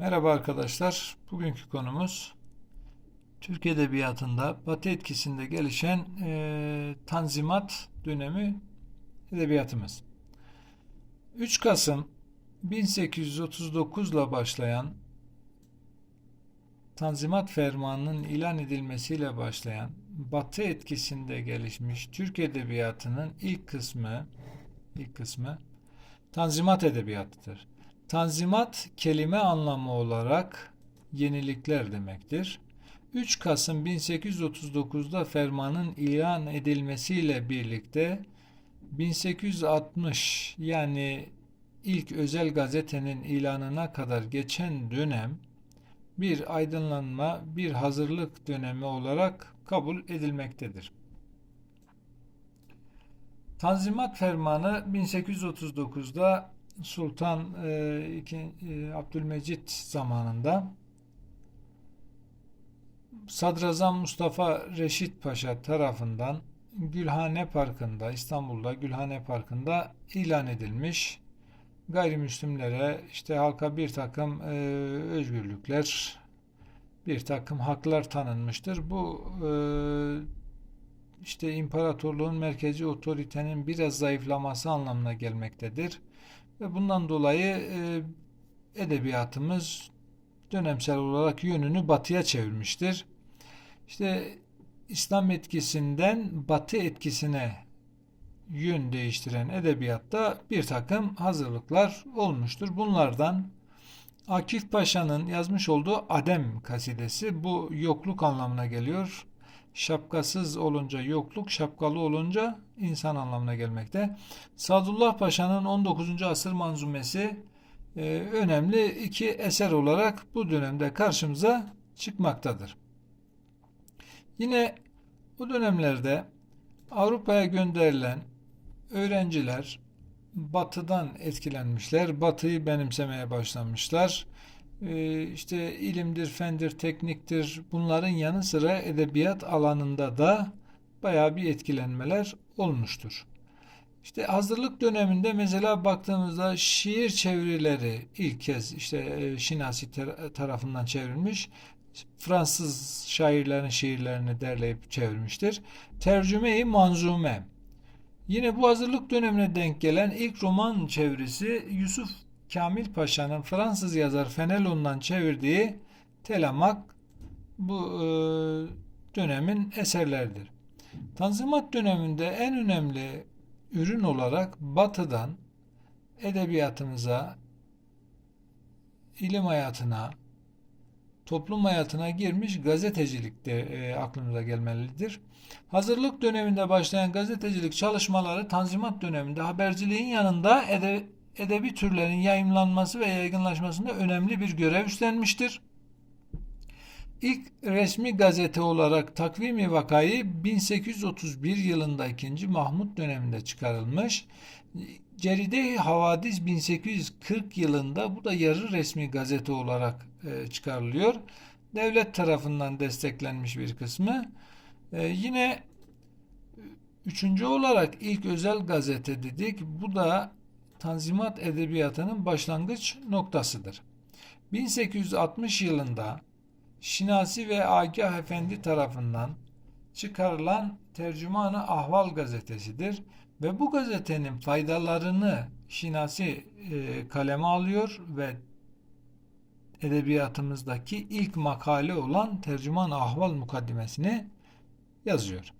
Merhaba arkadaşlar. Bugünkü konumuz Türk Edebiyatı'nda Batı etkisinde gelişen eee, Tanzimat dönemi edebiyatımız. 3 Kasım 1839 ile başlayan Tanzimat Fermanı'nın ilan edilmesiyle başlayan Batı etkisinde gelişmiş Türk Edebiyatı'nın ilk kısmı ilk kısmı Tanzimat Edebiyatı'dır. Tanzimat kelime anlamı olarak yenilikler demektir. 3 Kasım 1839'da fermanın ilan edilmesiyle birlikte 1860 yani ilk özel gazetenin ilanına kadar geçen dönem bir aydınlanma, bir hazırlık dönemi olarak kabul edilmektedir. Tanzimat Fermanı 1839'da Sultan e, e, Abdülmecit zamanında Sadrazam Mustafa Reşit Paşa tarafından Gülhane Parkı'nda İstanbul'da Gülhane Parkı'nda ilan edilmiş. Gayrimüslimlere işte halka bir takım e, özgürlükler, bir takım haklar tanınmıştır. Bu e, işte imparatorluğun merkezi otoritenin biraz zayıflaması anlamına gelmektedir. Ve bundan dolayı e, edebiyatımız dönemsel olarak yönünü batıya çevirmiştir. İşte İslam etkisinden batı etkisine yön değiştiren edebiyatta bir takım hazırlıklar olmuştur. Bunlardan Akif Paşa'nın yazmış olduğu Adem kasidesi bu yokluk anlamına geliyor. Şapkasız olunca yokluk, şapkalı olunca insan anlamına gelmekte. Sadullah Paşa'nın 19. asır manzumesi e, önemli iki eser olarak bu dönemde karşımıza çıkmaktadır. Yine bu dönemlerde Avrupa'ya gönderilen öğrenciler Batı'dan etkilenmişler, Batı'yı benimsemeye başlamışlar. Ee, işte ilimdir, fendir, tekniktir bunların yanı sıra edebiyat alanında da bayağı bir etkilenmeler olmuştur. İşte hazırlık döneminde mesela baktığımızda şiir çevirileri ilk kez işte e, Şinasi tar- tarafından çevrilmiş. Fransız şairlerin şiirlerini derleyip çevirmiştir. Tercüme-i Manzume. Yine bu hazırlık dönemine denk gelen ilk roman çevirisi Yusuf Kamil Paşa'nın Fransız yazar Fenelon'dan çevirdiği Telamak bu e, dönemin eserleridir. Tanzimat döneminde en önemli ürün olarak Batı'dan edebiyatımıza, ilim hayatına, toplum hayatına girmiş gazetecilik de e, aklımıza gelmelidir. Hazırlık döneminde başlayan gazetecilik çalışmaları Tanzimat döneminde haberciliğin yanında ede- edebi türlerin yayımlanması ve yaygınlaşmasında önemli bir görev üstlenmiştir. İlk resmi gazete olarak Takvimi Vakayı 1831 yılında 2. Mahmut döneminde çıkarılmış. Ceride-i Havadis 1840 yılında bu da yarı resmi gazete olarak e, çıkarılıyor. Devlet tarafından desteklenmiş bir kısmı. E, yine üçüncü olarak ilk özel gazete dedik. Bu da Tanzimat Edebiyatı'nın başlangıç noktasıdır. 1860 yılında Şinasi ve Agah Efendi tarafından çıkarılan Tercümanı Ahval gazetesidir ve bu gazetenin faydalarını Şinasi e, kaleme alıyor ve edebiyatımızdaki ilk makale olan Tercüman Ahval mukaddimesini yazıyor.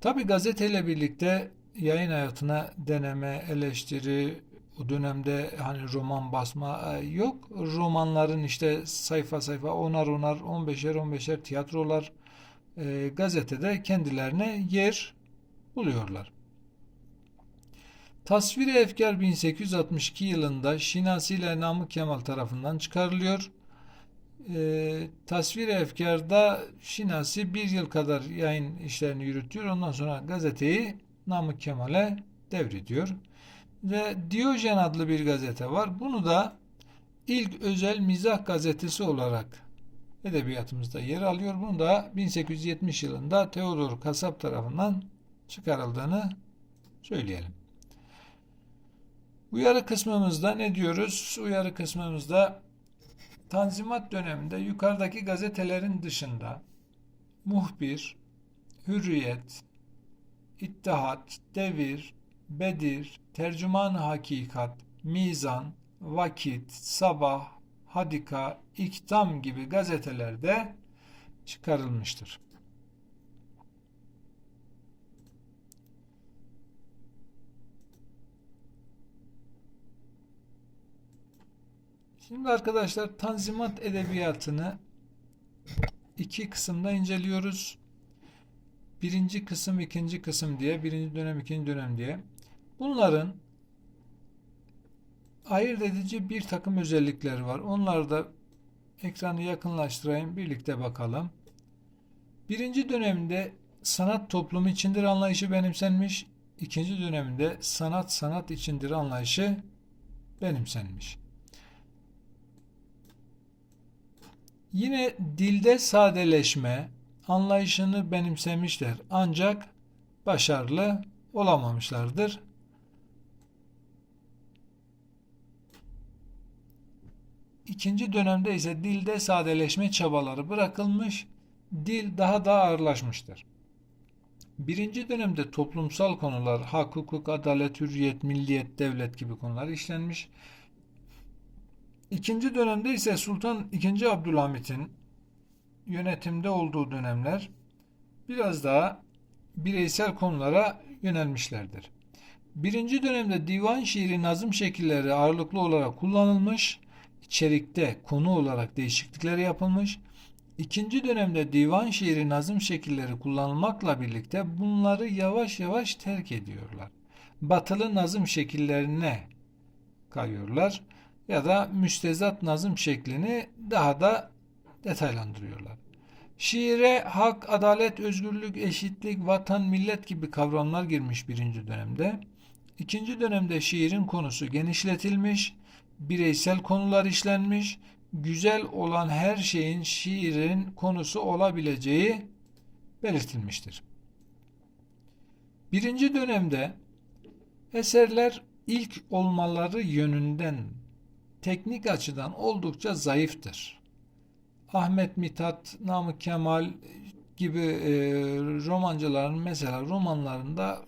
Tabi gazeteyle birlikte yayın hayatına deneme, eleştiri, o dönemde hani roman basma e, yok. Romanların işte sayfa sayfa onar onar, on beşer on beşer tiyatrolar e, gazetede kendilerine yer buluyorlar. Tasviri Efkar 1862 yılında Şinasi ile Namık Kemal tarafından çıkarılıyor. E, Tasviri Efkar'da Şinasi bir yıl kadar yayın işlerini yürütüyor. Ondan sonra gazeteyi Namık Kemal'e devrediyor. Ve Diyojen adlı bir gazete var. Bunu da ilk özel mizah gazetesi olarak edebiyatımızda yer alıyor. Bunu da 1870 yılında Theodor Kasap tarafından çıkarıldığını söyleyelim. Uyarı kısmımızda ne diyoruz? Uyarı kısmımızda Tanzimat döneminde yukarıdaki gazetelerin dışında Muhbir, Hürriyet, İttihat, Devir, Bedir, Tercüman-ı Hakikat, Mizan, Vakit, Sabah, Hadika, İktam gibi gazetelerde çıkarılmıştır. Şimdi arkadaşlar Tanzimat edebiyatını iki kısımda inceliyoruz. Birinci kısım, ikinci kısım diye, birinci dönem, ikinci dönem diye. Bunların ayırt edici bir takım özellikleri var. Onları da ekranı yakınlaştırayım, birlikte bakalım. Birinci dönemde sanat toplumu içindir anlayışı benimsenmiş. İkinci dönemde sanat sanat içindir anlayışı benimsenmiş. Yine dilde sadeleşme anlayışını benimsemişler ancak başarılı olamamışlardır. İkinci dönemde ise dilde sadeleşme çabaları bırakılmış, dil daha da ağırlaşmıştır. Birinci dönemde toplumsal konular, hak, hukuk, adalet, hürriyet, milliyet, devlet gibi konular işlenmiş. İkinci dönemde ise Sultan II. Abdülhamit'in yönetimde olduğu dönemler biraz daha bireysel konulara yönelmişlerdir. Birinci dönemde divan şiiri nazım şekilleri ağırlıklı olarak kullanılmış, içerikte konu olarak değişiklikler yapılmış. İkinci dönemde divan şiiri nazım şekilleri kullanılmakla birlikte bunları yavaş yavaş terk ediyorlar. Batılı nazım şekillerine kayıyorlar ya da müstezat nazım şeklini daha da detaylandırıyorlar. Şiire hak, adalet, özgürlük, eşitlik, vatan, millet gibi kavramlar girmiş birinci dönemde. İkinci dönemde şiirin konusu genişletilmiş, bireysel konular işlenmiş, güzel olan her şeyin şiirin konusu olabileceği belirtilmiştir. Birinci dönemde eserler ilk olmaları yönünden teknik açıdan oldukça zayıftır. Ahmet Mithat, Namık Kemal gibi e, romancıların mesela romanlarında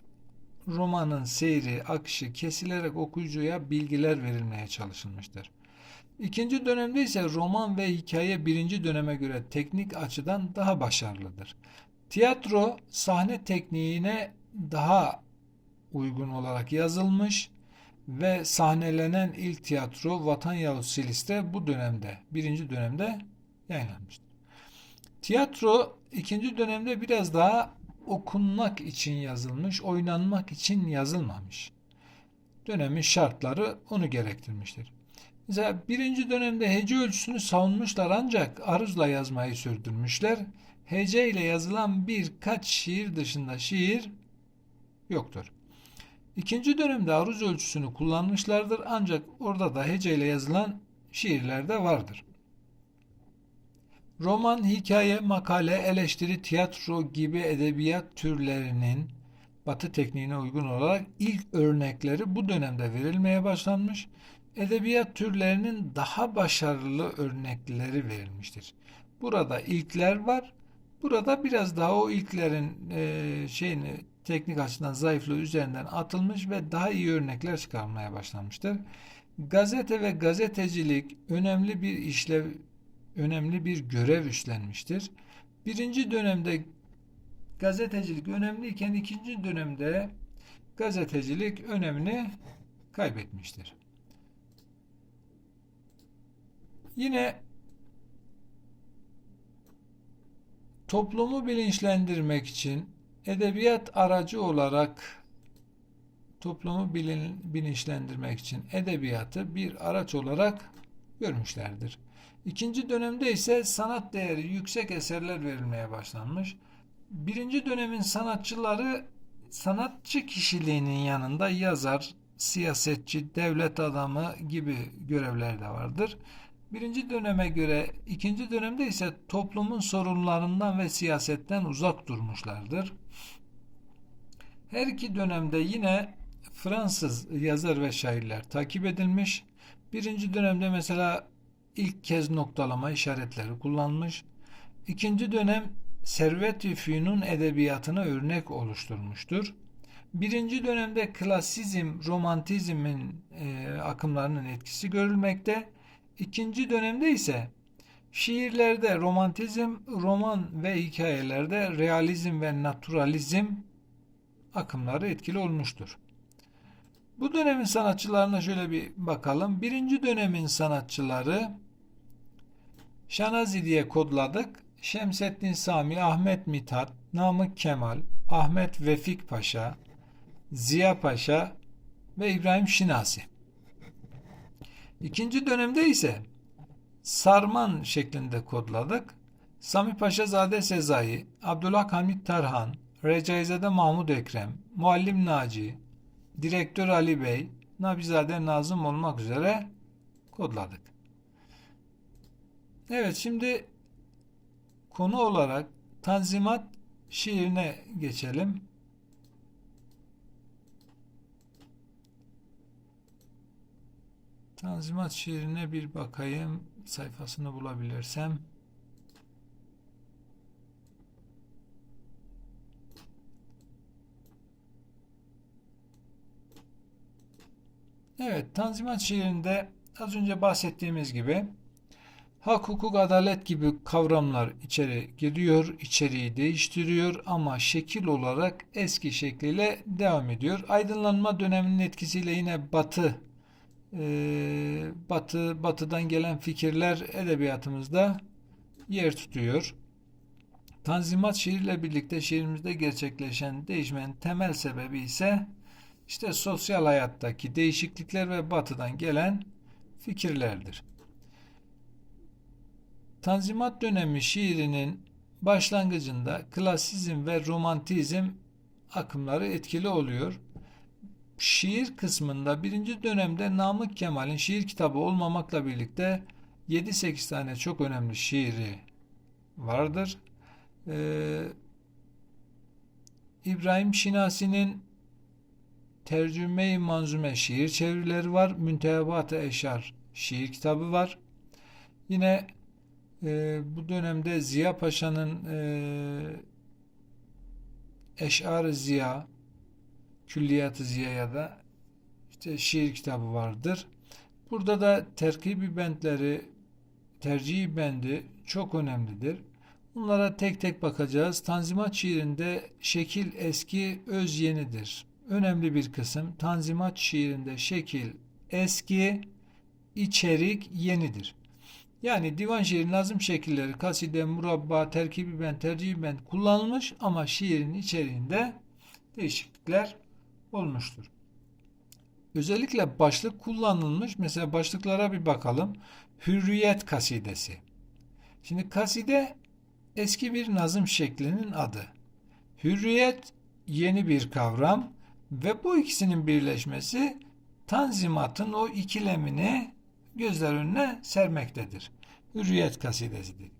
romanın seyri, akışı kesilerek okuyucuya bilgiler verilmeye çalışılmıştır. İkinci dönemde ise roman ve hikaye birinci döneme göre teknik açıdan daha başarılıdır. Tiyatro sahne tekniğine daha uygun olarak yazılmış ve sahnelenen ilk tiyatro Vatan Yavuz Silis'te bu dönemde, birinci dönemde yayınlanmıştır. Tiyatro ikinci dönemde biraz daha okunmak için yazılmış, oynanmak için yazılmamış. Dönemin şartları onu gerektirmiştir. Mesela birinci dönemde hece ölçüsünü savunmuşlar ancak aruzla yazmayı sürdürmüşler. Hece ile yazılan birkaç şiir dışında şiir yoktur. İkinci dönemde aruz ölçüsünü kullanmışlardır ancak orada da hece ile yazılan şiirler de vardır. Roman, hikaye, makale, eleştiri, tiyatro gibi edebiyat türlerinin Batı tekniğine uygun olarak ilk örnekleri bu dönemde verilmeye başlanmış. Edebiyat türlerinin daha başarılı örnekleri verilmiştir. Burada ilkler var. Burada biraz daha o ilklerin e, şeyini teknik açıdan zayıflığı üzerinden atılmış ve daha iyi örnekler çıkarmaya başlanmıştır. Gazete ve gazetecilik önemli bir işlev, önemli bir görev üstlenmiştir. Birinci dönemde gazetecilik önemliyken ikinci dönemde gazetecilik önemini kaybetmiştir. Yine toplumu bilinçlendirmek için edebiyat aracı olarak toplumu bilinçlendirmek için edebiyatı bir araç olarak görmüşlerdir. İkinci dönemde ise sanat değeri yüksek eserler verilmeye başlanmış. Birinci dönemin sanatçıları sanatçı kişiliğinin yanında yazar, siyasetçi, devlet adamı gibi görevler de vardır. Birinci döneme göre ikinci dönemde ise toplumun sorunlarından ve siyasetten uzak durmuşlardır. Her iki dönemde yine Fransız yazar ve şairler takip edilmiş. Birinci dönemde mesela ilk kez noktalama işaretleri kullanmış. İkinci dönem Servet-i Fünun edebiyatına örnek oluşturmuştur. Birinci dönemde klasizm, romantizmin e, akımlarının etkisi görülmekte. İkinci dönemde ise şiirlerde romantizm, roman ve hikayelerde realizm ve naturalizm akımları etkili olmuştur. Bu dönemin sanatçılarına şöyle bir bakalım. Birinci dönemin sanatçıları Şanazi diye kodladık. Şemseddin Sami, Ahmet Mithat, Namık Kemal, Ahmet Vefik Paşa, Ziya Paşa ve İbrahim Şinasi. İkinci dönemde ise Sarman şeklinde kodladık. Sami Paşazade Sezai, Abdullah Hamit Tarhan, Recaizade Mahmud Ekrem, Muallim Naci, Direktör Ali Bey, Nabizade Nazım olmak üzere kodladık. Evet şimdi konu olarak Tanzimat şiirine geçelim. Tanzimat şiirine bir bakayım sayfasını bulabilirsem. Evet, Tanzimat şiirinde az önce bahsettiğimiz gibi hak, hukuk, adalet gibi kavramlar içeri giriyor, içeriği değiştiriyor ama şekil olarak eski şekliyle devam ediyor. Aydınlanma döneminin etkisiyle yine Batı e, Batı Batı'dan gelen fikirler edebiyatımızda yer tutuyor. Tanzimat şiirle birlikte şiirimizde gerçekleşen değişmenin temel sebebi ise işte sosyal hayattaki değişiklikler ve batıdan gelen fikirlerdir. Tanzimat dönemi şiirinin başlangıcında klasizm ve romantizm akımları etkili oluyor. Şiir kısmında birinci dönemde Namık Kemal'in şiir kitabı olmamakla birlikte 7-8 tane çok önemli şiiri vardır. Ee, İbrahim Şinasi'nin Tercüme-i Manzume şiir çevirileri var. Müntehebat-ı Eşar şiir kitabı var. Yine e, bu dönemde Ziya Paşa'nın e, Eşar-ı Ziya Külliyat-ı Ziya'ya da işte şiir kitabı vardır. Burada da terkibi bentleri, tercihi bendi çok önemlidir. Bunlara tek tek bakacağız. Tanzimat şiirinde şekil eski, öz yenidir. Önemli bir kısım. Tanzimat şiirinde şekil eski, içerik yenidir. Yani divan şiirin lazım şekilleri kaside, murabba, terkibi ben, tercihi ben kullanılmış ama şiirin içeriğinde değişiklikler olmuştur. Özellikle başlık kullanılmış. Mesela başlıklara bir bakalım. Hürriyet kasidesi. Şimdi kaside eski bir nazım şeklinin adı. Hürriyet yeni bir kavram ve bu ikisinin birleşmesi Tanzimat'ın o ikilemini gözler önüne sermektedir. Hürriyet kasidesidir.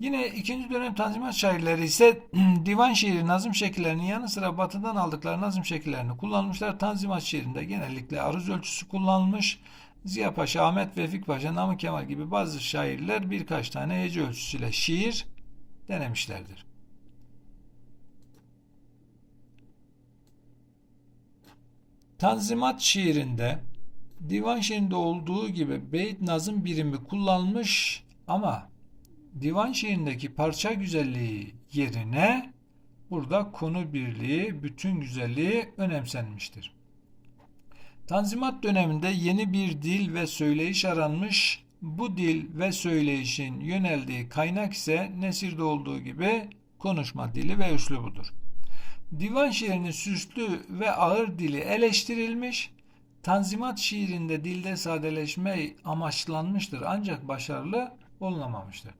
Yine ikinci dönem Tanzimat şairleri ise divan şiiri nazım şekillerinin yanı sıra batıdan aldıkları nazım şekillerini kullanmışlar. Tanzimat şiirinde genellikle aruz ölçüsü kullanılmış. Ziya Paşa, Ahmet Vefik Paşa, Namık Kemal gibi bazı şairler birkaç tane hece ölçüsüyle şiir denemişlerdir. Tanzimat şiirinde divan şiirinde olduğu gibi beyt nazım birimi kullanılmış ama divan şiirindeki parça güzelliği yerine burada konu birliği, bütün güzelliği önemsenmiştir. Tanzimat döneminde yeni bir dil ve söyleyiş aranmış. Bu dil ve söyleyişin yöneldiği kaynak ise Nesir'de olduğu gibi konuşma dili ve üslubudur. Divan şiirinin süslü ve ağır dili eleştirilmiş, Tanzimat şiirinde dilde sadeleşme amaçlanmıştır ancak başarılı olunamamıştır.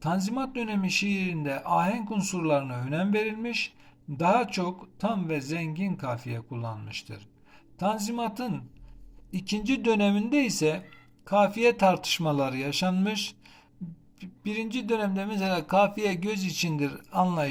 Tanzimat dönemi şiirinde ahenk unsurlarına önem verilmiş, daha çok tam ve zengin kafiye kullanmıştır. Tanzimat'ın ikinci döneminde ise kafiye tartışmaları yaşanmış. Birinci dönemde mesela kafiye göz içindir anlayış